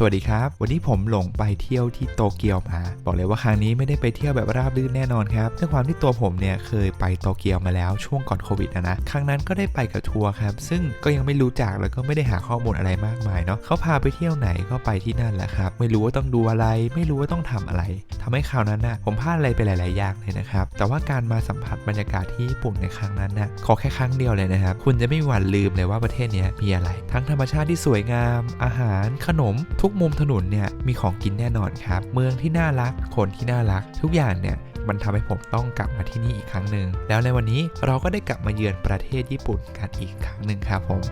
สวัสดีครับ วันนี้ผมหลงไปเที่ยวที่โตเกียวมา บอกเลยว่าครั้งนี้ไม่ได้ไปเที่ยวแบบราบรื่นแน่นอนครับด้วยความที่ตัวผมเนี่ยเคยไปโตเกียวมาแล้วช่วงก่อนโควิดนะนะครั้งนั้นก็ได้ไปกับทัวร์ครับ ซึ่งก็ยังไม่รู้จักแล้วก็ไม่ได้หาข้อมูลอะไรมากมายเนาะเขาพาไปเที่ยวไหนก็ไปที่นั่นแหละครับ ไม่รู้ว่าต้องดูอะไร ไม่รู้ว่าต้องทำอะไรทำให้คราวนั้นนะผมพลาดอะไรไปหลาย ๆ อย่างเลยนะครับ แต่ว่าการมาสัมผัสบรรยากาศที่ญี่ปุ่นในครั้งนั้นนะขอแค่ครั้งเดียวเลยนะครับ คุณจะไม่มีวันลืมเลยว่าประเทศนี้มีอะไร ทั้งธรรมชาติที่สวยงาม อาหาร ขนม ทุกมุมถนนเนี่ยมีของกินแน่นอนครับ เมืองที่น่ารัก คนที่น่ารัก ทุกอย่างเนี่ยมันทำให้ผมต้องกลับมาที่นี่อีกครั้งหนึ่ง แล้วในวันนี้เราก็ได้กลับมาเยือนประเทศญี่ปุ่นกันอีกครั้งหนึ่งครับผม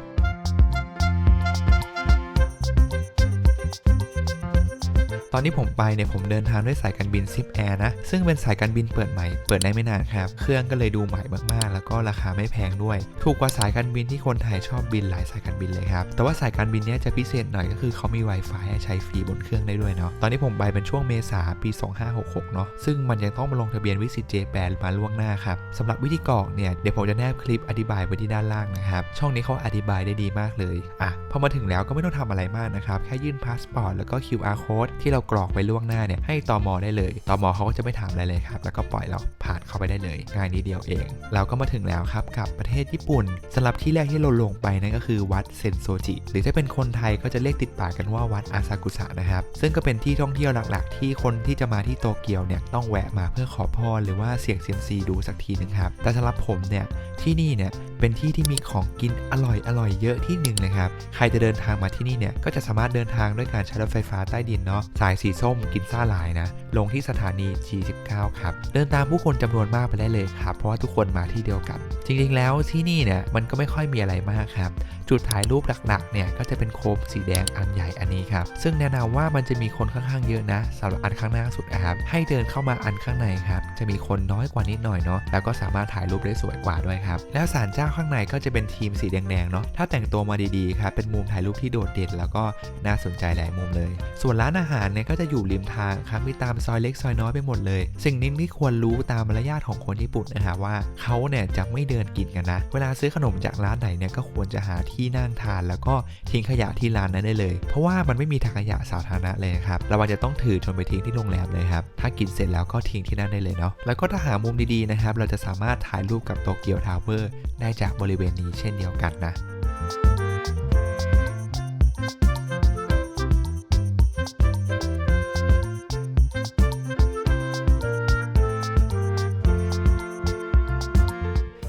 อนที่ผมไปเนี่ยผมเดินทางด้วยสายการบินซิปแอร์นะ ซึ่งเป็นสายการบินเปิดใหม่ เปิดได้ไม่นานครับ เครื่องก็เลยดูใหม่มากๆ แล้วก็ราคาไม่แพงด้วย ถูกกว่าสายการบินที่คนไทยชอบบินหลายสายการบินเลยครับ แต่ว่าสายการบินเนี้ยจะพิเศษหน่อยก็คือเขามี Wi-Fi ให้ใช้ฟรีบนเครื่องได้ด้วยเนาะ ตอนที่ผมไปเป็นช่วงเมษาปี 2566 เนาะ ซึ่งมันยังต้องมาลงทะเบียนวิสิตเจแปนมาล่วงหน้าครับสำหรับวิธีกรอกเนี่ยเดี๋ยวผมจะแนบคลิปอธิบายไว้ที่ด้านล่างนะครับ ช่องนี้เขาอธิบายได้ดีมากเลย อะ พอมาถึงแล้วก็ไม่ต้องทำอะไรมากนะครับ แค่ยื่นพาสปอร์ตแล้วก็ QR code ที่เรากรอกไปล่วงหน้าเนี่ยให้ตอมอได้เลยตอมอเขาก็จะไม่ถามอะไรเลยครับแล้วก็ปล่อยเราผ่านเข้าไปได้เลยง่ายนิดเดียวเอง เราก็มาถึงแล้วครับกับประเทศญี่ปุ่นสำหรับที่แรกที่เราลงไปนั่นก็คือวัดเซนโซจิ หรือถ้าเป็นคนไทยก็จะเรียกติดปากกันว่าวัดอาซากุสะนะครับซึ่งก็เป็นที่ท่องเที่ยวหลักๆ ที่คนที่จะมาที่โตเกียวเนี่ยต้องแวะมาเพื่อขอพรหรือว่าเสี่ยงเซียมซีดูสักทีหนึ่งครับแต่สำหรับผมเนี่ยที่นี่เนี่ยเป็นที่ที่มีของกินอร่อยอร่อยเยอะที่หนึ่งเลยครับใครจะเดินทางมาที่นี่เนี่ยก็จะสามารถเดินทางด้วยการใช้รถไฟฟ้าใต้ดินเนาะสายสีส้มกินซ่าหลายนะ ลงที่สถานี G19 ครับ เดินตามผู้คนจำนวนมากไปได้เลยครับ เพราะว่าทุกคนมาที่เดียวกัน จริงๆแล้วที่นี่เนี่ยมันก็ไม่ค่อยมีอะไรมากครับ จุดถ่ายรูปหลักๆเนี่ยก็จะเป็นโคมสีแดงอันใหญ่อันนี้ครับซึ่งแนะนำว่ามันจะมีคนค่อนข้างเยอะนะสำหรับอันข้างหน้าสุดนะครับให้เดินเข้ามาอันข้างในครับจะมีคนน้อยกว่านิดหน่อยเนาะแล้วก็สามารถถ่ายรูปได้สวยกว่าด้วยครับแล้วศาลเจ้าข้างในก็จะเป็นทีมสีแดงๆเนาะถ้าแต่งตัวมาดีๆครับเป็นมุมถ่ายรูปที่โดดเด่นแล้วก็น่าสนใจหลายมุมเลย ส่วนร้านอาหารเนี่ยก็จะอยู่ริมทางครับมีตามซอยเล็กซอยน้อยไปหมดเลย สิ่งนี้ที่ควรรู้ตามมารยาทของคนญี่ปุ่นนะครับว่าเขาเนี่ยจะไม่เดินกินกันนะ เวลาซื้อขนมจากร้านไหนเนี่ยก็ควรจะหาที่นั่งทาน แล้วก็ทิ้งขยะที่ร้านนั้นได้เลย เพราะว่ามันไม่มีถังขยะสาธารณะเลยครับเระวังจะต้องถือจนไปทิ้งที่โรงแรมเลยครับถ้ากินเสร็จแล้วก็ทิ้งที่นั่นได้เลยเนาะแล้วก็ถ้าหามุมดีๆนะครับเราจะสามารถถ่ายรูปกับโตเกียวทาวเวอร์ได้จากบริเวณนี้เช่นเดียวกันนะ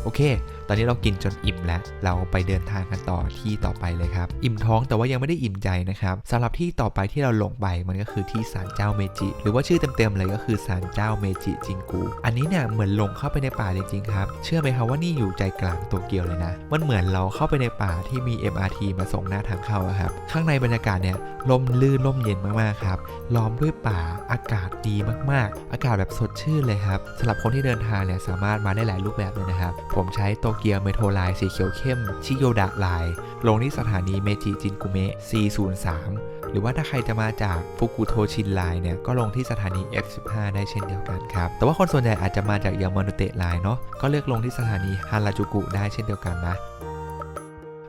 โอเค ตอนนี้เรากินจนอิ่มแล้ว เราไปเดินทางกันต่อที่ต่อไปเลยครับ อิ่มท้องแต่ว่ายังไม่ได้อิ่มใจนะครับสำหรับที่ต่อไปที่เราลงไปมันก็คือที่ศาลเจ้าเมจิ หรือว่าชื่อเต็มๆเลยก็คือศาลเจ้าเมจิจิงกู อันนี้เนี่ยเหมือนลงเข้าไปในป่าจริงๆครับ เชื่อไหมครับว่านี่อยู่ใจกลางโตเกียวเลยนะ มันเหมือนเราเข้าไปในป่าที่มี MRT มาส่งหน้าทางเข้าอะครับ ข้างในบรรยากาศเนี่ยลมลื่นลมเย็นมากๆครับล้อมด้วยป่าอากาศดีมากๆ อากาศแบบสดชื่นเลยครับสำหรับคนที่เดินทางเนี่ยสามารถมาได้หลายรูปแบบเลยนะครับ ผมใช้โตเกียวเมโทรไลน์สีเขียวเข้ม ชิโยดะไลน์ลงที่สถานีเมจิจินกุเมะ C03 หรือว่าถ้าใครจะมาจากฟุกุโทชินไลน์เนี่ย ก็ลงที่สถานี F15 ได้เช่นเดียวกันครับ แต่ว่าคนส่วนใหญ่อาจจะมาจากยามานุเตะไลน์เนาะก็เลือกลงที่สถานีฮาราจูกุได้เช่นเดียวกันนะ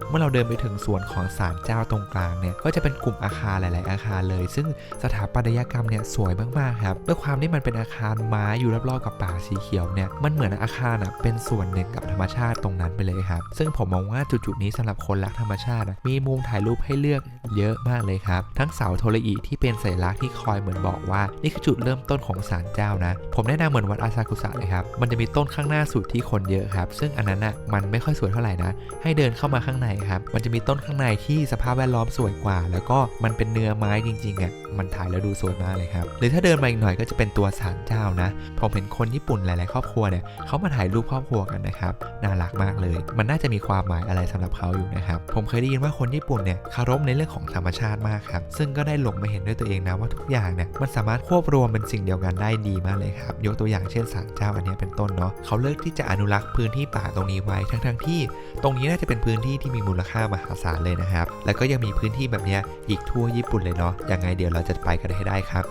เมื่อเราเดินไปถึงส่วนของศาลเจ้าตรงกลางเนี่ยก็จะเป็นกลุ่มอาคารหลาย ๆ อาคารเลย ซึ่งสถาปัตยกรรมเนี่ยสวยมาก ๆ ครับด้วยความที่มันเป็นอาคารไม้อยู่รอบๆกับป่าสีเขียวเนี่ยมันเหมือนอาคารอะเป็นส่วนหนึ่งกับธรรมชาติตรงนั้นไปเลยครับ ซึ่งผมมองว่าจุด ๆ นี้สำหรับคนรักธรรมชาติ มีมุมถ่ายรูปให้เลือกเยอะมากเลยครับ ทั้งเสาโทรอีที่เป็นสัญลักษณ์ที่คอยเหมือนบอกว่า นี่คือจุดเริ่มต้นของศาลเจ้านะ ผมแนะนำเหมือนวัดอาซากุสะเลยครับ มันจะมีต้นข้างหน้าสุดที่คนเยอะครับ ซึ่งอันนั้นอะมันไม่ค่อยสวยเท่าไหร่นะ ให้เดินเข้ามาข้างในครับ มันจะมีต้นข้างในที่สภาพแวดล้อมสวยกว่า แล้วก็มันเป็นเนื้อไม้จริงๆอะมันถ่ายแล้วดูสวยมากเลยครับ หรือถ้าเดินมาอีกหน่อยก็จะเป็นตัวศาลเจ้านะผมเห็นคนญี่ปุ่นหลายๆครอบครัวเนี่ยเขามาถ่ายรูปครอบครัวกันนะครับน่ารักมากเลย มันน่าจะมีความหมายอะไรสำหรับเขาอยู่นะครับผมเคยได้ยินว่าคนญี่ปุ่นเนี่ยคารพในเรื่องของธรรมชาติมากครับซึ่งก็ได้หลงมาเห็นด้วยตัวเองนะว่าทุกอย่างเนี่ยมันสามารถควบรวมเป็นสิ่งเดียวกันได้ดีมากเลยครับยกตัวอย่างเช่นศาลเจ้าอันนี้เป็นต้นเนาะเขาเลือกที่จะอนุรักษ์พื้นที่ป่าตรงนี้ไว้ทั้งๆที่ ตรงนี้น่าจะเป็นพื้นที่ที่มีมูลค่ามหาศาลเลยนะครับ แล้วก็ยังมีพื้นที่แบบนี้อีกทั่วญี่ปุ่นเลยเนาะยังไงเดี๋ยวเราจะไปกันให้ได้ครับ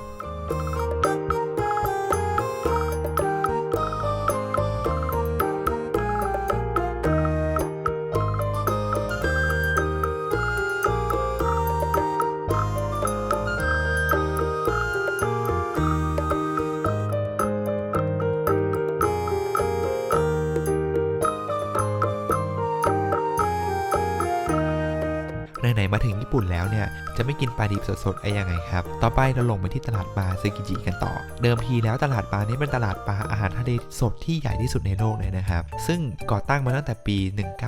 ญี่ปุ่นแล้วเนี่ย จะไม่กินปลาดิบสดๆไอ้ยังไงครับ ต่อไปเราลงไปที่ตลาดปลาซึกิจิกันต่อ เดิมทีแล้วตลาดปลานี้เป็นตลาดปลาอาหารทะเลสดที่ใหญ่ที่สุดในโลกเลยนะครับ ซึ่งก่อตั้งมาตั้งแต่ปี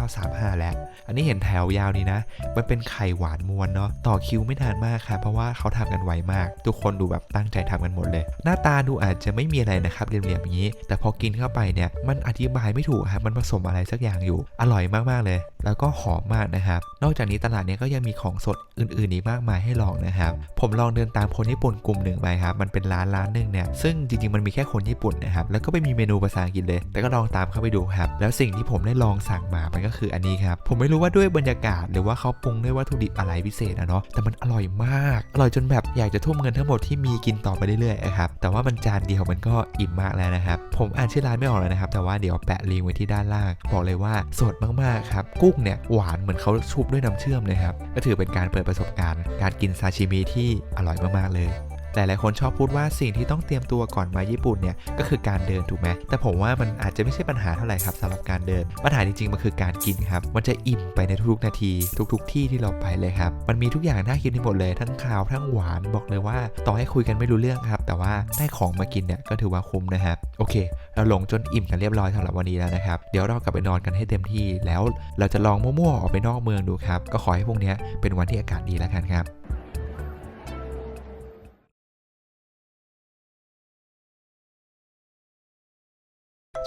1935 แล้ว อันนี้เห็นแถวยาวนี้นะ มันเป็นไข่หวานมวนเนาะ ต่อคิวไม่นานมากครับเพราะว่าเขาทำกันไวมาก ทุกคนดูแบบตั้งใจทำกันหมดเลย หน้าตาดูอาจจะไม่มีอะไรนะครับเหลี่ยมๆอย่างนี้ แต่พอกินเข้าไปเนี่ยมันอธิบายไม่ถูกครับมันผสมอะไรสักอย่างอยู่ อร่อยมากๆเลย แล้วก็หอมมากนะครับ นอกจากนี้ตลาดเนี้ยก็ยังมีของสดอื่นๆอีกมากมายให้ลองนะครับ ผมลองเดินตามคนญี่ปุ่นกลุ่มหนึ่งไปครับ มันเป็นร้านร้านหนึ่งเนี่ย ซึ่งจริงๆ มันมีแค่คนญี่ปุ่นนะครับ แล้วก็ไม่มีเมนูภาษาอังกฤษเลย แต่ก็ลองตามเข้าไปดูครับ แล้วสิ่งที่ผมได้ลองสั่งมา มันก็คืออันนี้ครับ ผมไม่รู้ว่าด้วยบรรยากาศหรือว่าเขาปรุงด้วยวัตถุดิบอะไรพิเศษอะเนาะ แต่มันอร่อยมาก อร่อยจนแบบอยากจะทุ่มเงินทั้งหมดที่มีกินต่อไปเรื่อยๆครับ แต่ว่ามันจานเดียวมันก็อิ่มมากแล้วนะครับ ผมอ่านชื่อร้านไม่ออกเลยนะครับ แต่ว่าเดี๋ยวแปะลิงก์ไว้ที่ด้านล่าง บอกเลยว่าสดมากๆครับ กุ้งเนี่ยหวานเหมือนเขาชุบด้วยน้ำเชื่อมเลยครับ ก็ถือเป็นการเปิดประสบการณ์การกินซาชิมิที่อร่อยมากๆเลยหลายๆคนชอบพูดว่าสิ่งที่ต้องเตรียมตัวก่อนมาญี่ปุ่นเนี่ยก็คือการเดินถูกไหมแต่ผมว่ามันอาจจะไม่ใช่ปัญหาเท่าไหร่ครับสำหรับการเดิน ปัญหาจริงๆมันคือการกินครับ มันจะอิ่มไปในทุกๆนาที ทุก ๆ ที่ที่เราไปเลยครับ มันมีทุกอย่างน่ากินที่หมดเลยทั้งขาวทั้งหวานบอกเลยว่า ต่อให้คุยกันไม่รู้เรื่องครับ แต่ว่าได้ของมากินเนี่ยก็ถือว่าคุ้มนะครับโอเคเราหลงจนอิ่มกันเรียบร้อยสำหรับวันนี้แล้วนะครับ เดี๋ยวเรากลับไปนอนกันให้เต็มที่ แล้วเราจะลองมั่วๆออกไปนอกเมืองดูครับ ก็ขอให้พวกเนี้ยเป็นวันที่อากาศดีแล้วกันครับ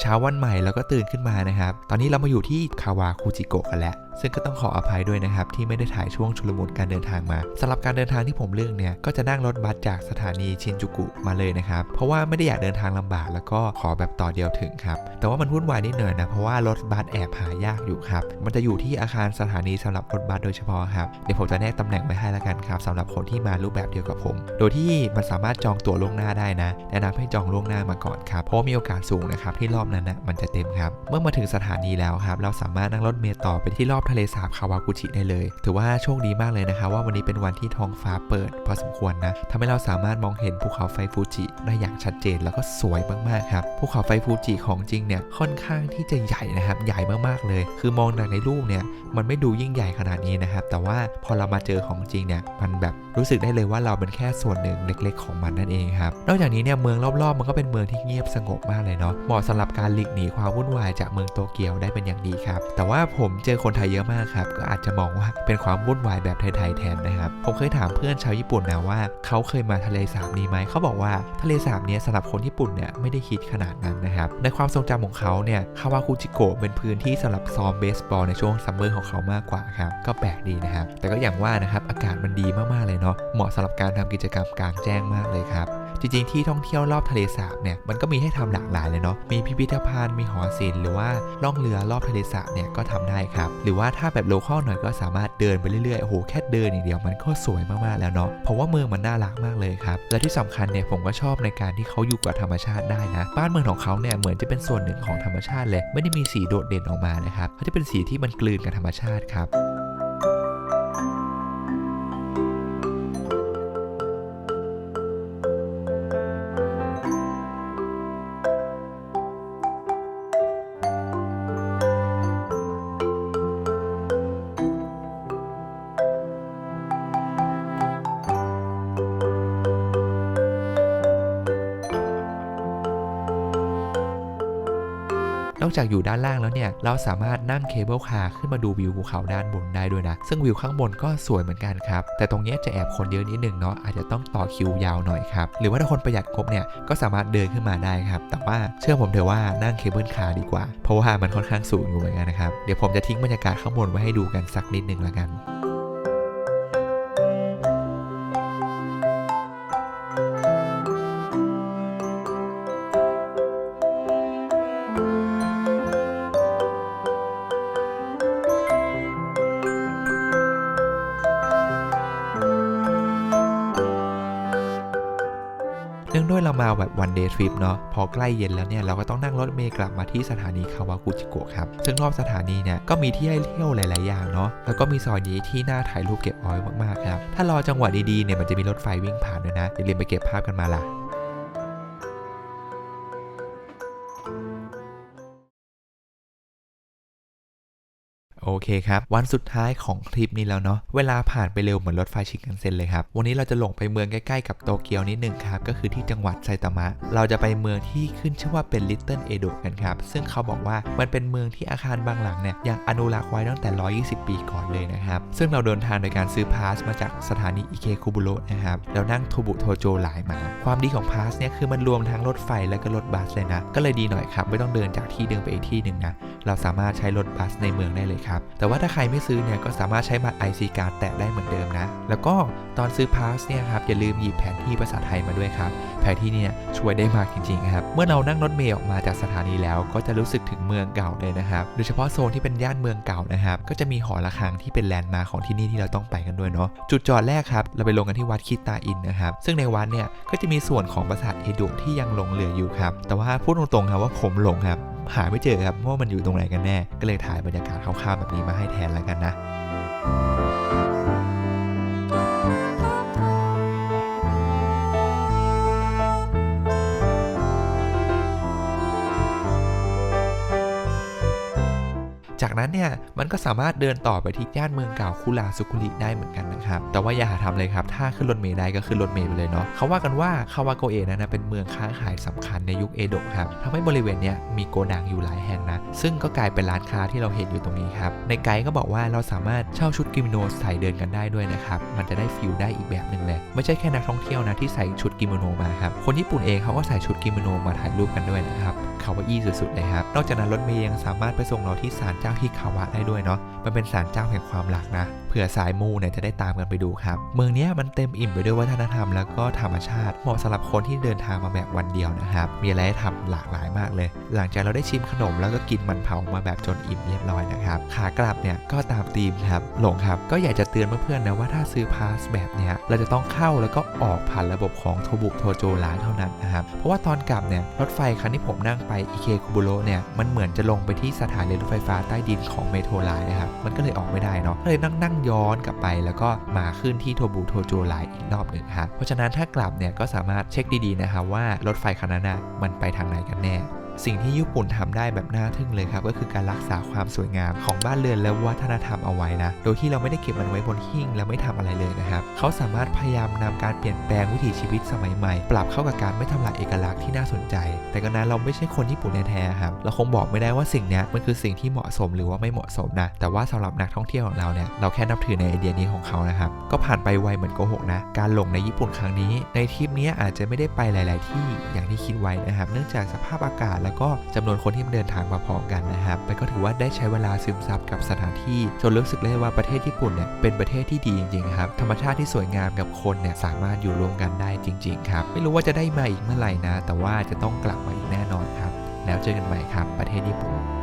เช้าวันใหม่แล้วก็ตื่นขึ้นมานะครับ ตอนนี้เรามาอยู่ที่คาวาคูจิโกะกันแล้ว ซึ่งก็ต้องขออภัยด้วยนะครับ ที่ไม่ได้ถ่ายช่วงชุลมุนการเดินทางมาสำหรับการเดินทางที่ผมเลือกเนี่ย ก็จะนั่งรถบัสจากสถานีชินจูกุมาเลยนะครับ เพราะว่าไม่ได้อยากเดินทางลำบาก แล้วก็ขอแบบต่อเดียวถึงครับ แต่ว่ามันวุ่นวายนิดหน่อยนะ เพราะว่ารถบัสแอบหายากอยู่ครับ มันจะอยู่ที่อาคารสถานีสำหรับรถบัสโดยเฉพาะครับ เดี๋ยวผมจะแนบตำแหน่งไว้ให้ล้วกันครับสำหรับคนที่มารูปแบบเดียวกับผม โดยที่มันสามารถจองตั๋วล่วงหน้าได้นะ แนะนำให้จองล่วงหน้ามาก่อนครับ เพราะมีโอกาสสูงนะครับที่รอบนั้นนะมันจะเต็มครับ เมื่อมาถึงสถานีแล้วครับ เราสามารถนั่งรถเมล์ต่อไปที่รอบทะเลสาบคาวากุจิได้เลย ถือว่าโชคดีมากเลยนะครับว่าวันนี้เป็นวันที่ท้องฟ้าเปิดพอสมควรนะทำให้เราสามารถมองเห็นภูเขาไฟฟูจิได้อย่างชัดเจนแล้วก็สวยมากๆครับ ภูเขาไฟฟูจิของจริงเนี่ยค่อนข้างที่จะใหญ่นะครับ ใหญ่มากๆเลย คือมองจากในรูปเนี่ยมันไม่ดูยิ่งใหญ่ขนาดนี้นะครับ แต่ว่าพอเรามาเจอของจริงเนี่ยมันแบบรู้สึกได้เลยว่าเราเป็นแค่ส่วนหนึ่งเล็ก ๆ ของมันนั่นเองครับ นอกจากนี้เนี่ยเมืองรอบๆ มันก็เป็นเมืองที่เงียบสงบมากเลยเนาะ เหมาะสำหรับการหลีกหนีความวุ่นวายจากเมืองโตเกียวได้เป็นอย่างดีครับ แต่ว่าผมเจอคนไทยเยอะมากครับ ก็อาจจะมองว่าเป็นความวุ่นวายแบบไทยๆแทนนะครับ ผมเคยถามเพื่อนชาวญี่ปุ่นนะว่า เขาเคยมาทะเลสาบนี้ไหม เขาบอกว่าทะเลสาบนี้สำหรับคนญี่ปุ่นเนี่ยไม่ได้คิดขนาดนั้นนะครับ ในความทรงจำของเขาเนี่ยคาวากุจิโกะเป็นพื้นที่สำหรับซ้อมเบสบอลในช่วงซัมเมอร์ของเขามากกว่าครับ ก็แปลกดีนะครับ แต่ก็อย่างว่านะครับ อากาศมันดีมากๆเลยเนาะ เหมาะสำหรับการทำกิจกรรมกลางแจ้งมากเลยครับ จริง ๆ ที่ท่องเที่ยวรอบทะเลสาบเนี่ยมันก็มีให้ทำหลากหลายเลยเนาะมีพิพิธภัณฑ์มีหอศิลป์หรือว่าล่องเรือรอบทะเลสาบเนี่ยก็ทำได้ครับ หรือว่าถ้าแบบโลคอลหน่อยก็สามารถเดินไปเรื่อยๆโอ้โหแค่เดินอย่างเดียวมันก็สวยมากๆแล้วเนาะเพราะว่าเมืองมันน่ารักมากเลยครับและที่สำคัญเนี่ยผมก็ชอบในการที่เขาอยู่กับธรรมชาติได้นะบ้านเมืองของเขาเนี่ยเหมือนจะเป็นส่วนหนึ่งของธรรมชาติเลย ไม่ได้มีสีโดดเด่นออกมานะครับเขาจะเป็นสีที่มันกลืนกับธรรมชาติครับ นอกจากอยู่ด้านล่างแล้วเนี่ย เราสามารถนั่งเคเบิลคาร์ขึ้นมาดูวิวภูเขาด้านบนได้ด้วยนะ ซึ่งวิวข้างบนก็สวยเหมือนกันครับ แต่ตรงนี้จะแอบคนเยอะนิดนึงเนาะ อาจจะต้องต่อคิวยาวหน่อยครับ หรือว่าถ้าคนประหยัดงบเนี่ย ก็สามารถเดินขึ้นมาได้ครับ แต่ว่าเชื่อผมเถอะว่านั่งเคเบิลคาร์ดีกว่า เพราะว่ามันค่อนข้างสูงอยู่เหมือนกันนะครับ เดี๋ยวผมจะทิ้งบรรยากาศข้างบนไว้ให้ดูกันสักนิดนึงละกัน เนื่องด้วยเรามาแบบวันเดย์ทริปเนาะพอใกล้เย็นแล้วเนี่ยเราก็ต้องนั่งรถเมล์กลับมาที่สถานีคาวากุจิโกะครับ ซึ่งรอบสถานีเนี่ยก็มีที่ให้เที่ยวหลาย ๆ อย่างเนาะแล้วก็มีซอยนี้ที่น่าถ่ายรูปเก็บเอาไว้มาก ๆ ครับ ถ้ารอจังหวะดี ๆ เนี่ยมันจะมีรถไฟวิ่งผ่านด้วยนะอย่าลืมไปเก็บภาพกันมาล่ะ โอเคครับ วันสุดท้ายของทริปนี้แล้วเนาะเวลาผ่านไปเร็วเหมือนรถไฟชินคันเซ็นเลยครับ วันนี้เราจะลงไปเมืองใกล้ๆกับโตเกียวนิดหนึ่งครับ ก็คือที่จังหวัดไซตามะ เราจะไปเมืองที่ขึ้นชื่อว่าเป็นลิตเติ้ลเอโดะกันครับ ซึ่งเขาบอกว่ามันเป็นเมืองที่อาคารบางหลังเนี่ยยังอนุรักษ์ไว้ตั้งแต่ 120 ปีก่อนเลยนะครับ ซึ่งเราเดินทางโดยการซื้อพาสมาจากสถานีอิเคคุบุโระนะครับแล้วนั่งโทบุโทโจไลน์มา ความดีของพาสเนี่ยคือมันรวมทั้งรถไฟและก็รถบัสเลยนะก็เลยดีหน่อยครับไม่ต้องเดินจากที่หนึ่งไปอีกที่หนึ่งนะเราสามารถใช้รถบัสในเมืองได้เลยครับแต่ว่าถ้าใครไม่ซื้อเนี่ยก็สามารถใช้บัตร IC card แตะได้เหมือนเดิมนะ แล้วก็ตอนซื้อพาสเนี่ยครับอย่าลืมหยิบแผนที่ภาษาไทยมาด้วยครับ แผนที่เนี่ยช่วยได้มากจริงๆครับ เมื่อเรานั่งรถเมล์ออกมาจากสถานีแล้ว ก็จะรู้สึกถึงเมืองเก่าเลยนะครับ โดยเฉพาะโซนที่เป็นย่านเมืองเก่านะครับ ก็จะมีหอระฆังที่เป็นแลนด์มาร์คของที่นี่ที่เราต้องไปกันด้วยเนาะ จุดจอดแรกครับเราไปลงกันที่วัดคิตาอินนะครับ ซึ่งในวัดเนี่ยก็จะมีส่วนของปราสาทเอโดะที่ยังหลงเหลืออยู่ครับ แต่ว่าพูดตรงๆครับว่าผมหลงครับ หาไม่เจอครับว่ามันอยู่ตรงไหนกันแน่ ก็เลยถ่ายบรรยากาศคร่าวๆแบบนี้มาให้แทนแล้วกันนะ เนี่ยมันก็สามารถเดินต่อไปที่ย่านเมืองเก่าคุราสุคุริได้เหมือนกันนะครับแต่ว่าอย่าหาทำเลยครับถ้าขึ้นรถเมล์ได้ก็ขึ้นรถเมล์ไปเลยเนาะเขาว่ากันว่าคาวาโกเอะนั้นะเป็นเมืองค้าขายสำคัญในยุคเอโดะครับทำให้บริเวณเนี้ยมีโกดังอยู่หลายแห่งนะซึ่งก็กลายเป็นร้านค้าที่เราเห็นอยู่ตรงนี้ครับในไกด์ก็บอกว่าเราสามารถเช่าชุดกิโมโนใส่เดินกันได้ด้วยนะครับมันจะได้ฟิลได้อีกแบบหนึ่งเลยไม่ใช่แค่นักท่องเที่ยวนะที่ใส่ชุดกิโมโนมาครับคนญี่ปุ่นเองเขาก็ใส่ชุดกิโมโนมาถ่ายรูปกันด้วยนะครับ คาวาอี้สุดๆเลยครับ นอกจากนั้นรถเมย์ยังสามารถไปส่งเราที่ศาลเจ้าฮิคาวะได้ด้วยเนาะ มันเป็นศาลเจ้าแห่งความรักนะ เผื่อสายมูเนี่ยจะได้ตามกันไปดูครับ เมืองนี้มันเต็มอิ่มไปด้วยวัฒนธรรมแล้วก็ธรรมชาติ เหมาะสำหรับคนที่เดินทางมาแบบวันเดียวนะครับ มีอะไรให้ทำหลากหลายมากเลย หลังจากเราได้ชิมขนมแล้วก็กินมันเผามาแบบจนอิ่มเรียบร้อยนะครับ ขากลับเนี่ยก็ตามธีมครับหลงครับ ก็อยากจะเตือนเพื่อนๆนะว่าถ้าซื้อพาสแบบเนี้ยเราจะต้องเข้าแล้วก็ออกผ่านระบบของโทบุโทโจไลน์เท่านั้นนะครับ เพราะว่าตอนกลับเนี่ยรถไฟคันที่ผมนั่งไปอิเคคุบุโรเนี่ยมันเหมือนจะลงไปที่สถานีรถไฟฟ้าใต้ดินของเมโทรไลน์นะครับมันก็เลยออกไม่ได้เนาะก็เลยนั่งนั่งย้อนกลับไป แล้วก็มาขึ้นที่โทบูโทโจไลน์อีกรอบหนึ่งครับเพราะฉะนั้นถ้ากลับเนี่ยก็สามารถเช็คดีๆนะครับว่ารถไฟคันนั้นมันไปทางไหนกันแน่ สิ่งที่ญี่ปุ่นทำได้แบบน่าทึ่งเลยครับก็คือการรักษาความสวยงามของบ้านเรือนและวัฒนธรรมเอาไว้นะ โดยที่เราไม่ได้เก็บมันไว้บนหิ้งแล้วไม่ทำอะไรเลยนะครับเขาสามารถพยายามนำการเปลี่ยนแปลงวิถีชีวิตสมัยใหม่ ปรับเข้ากับการไม่ทำลายเอกลักษณ์ที่น่าสนใจ แต่ก็นั้นเราไม่ใช่คนญี่ปุ่นแท้ๆครับเราคงบอกไม่ได้ว่าสิ่งนี้มันคือสิ่งที่เหมาะสมหรือว่าไม่เหมาะสมนะแต่ว่าสำหรับนักท่องเที่ยวของเราเนี่ยเราแค่นับถือในไอเดียนี้ของเขานะครับก็ผ่านไปไวเหมือนโกหกนะการหลงในญี่ปุ่นครั้งนี้ ในทริปนี้อาจจะไม่ได้ไปหลาย ๆ ที่อย่างที่คิดไว้นะครับเนื่องจากสภาพอากาศแล้วก็จำนวนคนที่เดินทางมาพร้อมกันนะครับมันก็ถือว่าได้ใช้เวลาซึมซับกับสถานที่ จนรู้สึกเลยว่าประเทศญี่ปุ่นเนี่ยเป็นประเทศที่ดีจริงๆครับธรรมชาติที่สวยงามกับคนเนี่ยสามารถอยู่ร่วมกันได้จริง ๆ ครับไม่รู้ว่าจะได้มาอีกเมื่อไหร่นะ แต่ว่าจะต้องกลับมาอีกแน่นอนครับ แล้วเจอกันใหม่ครับประเทศญี่ปุ่น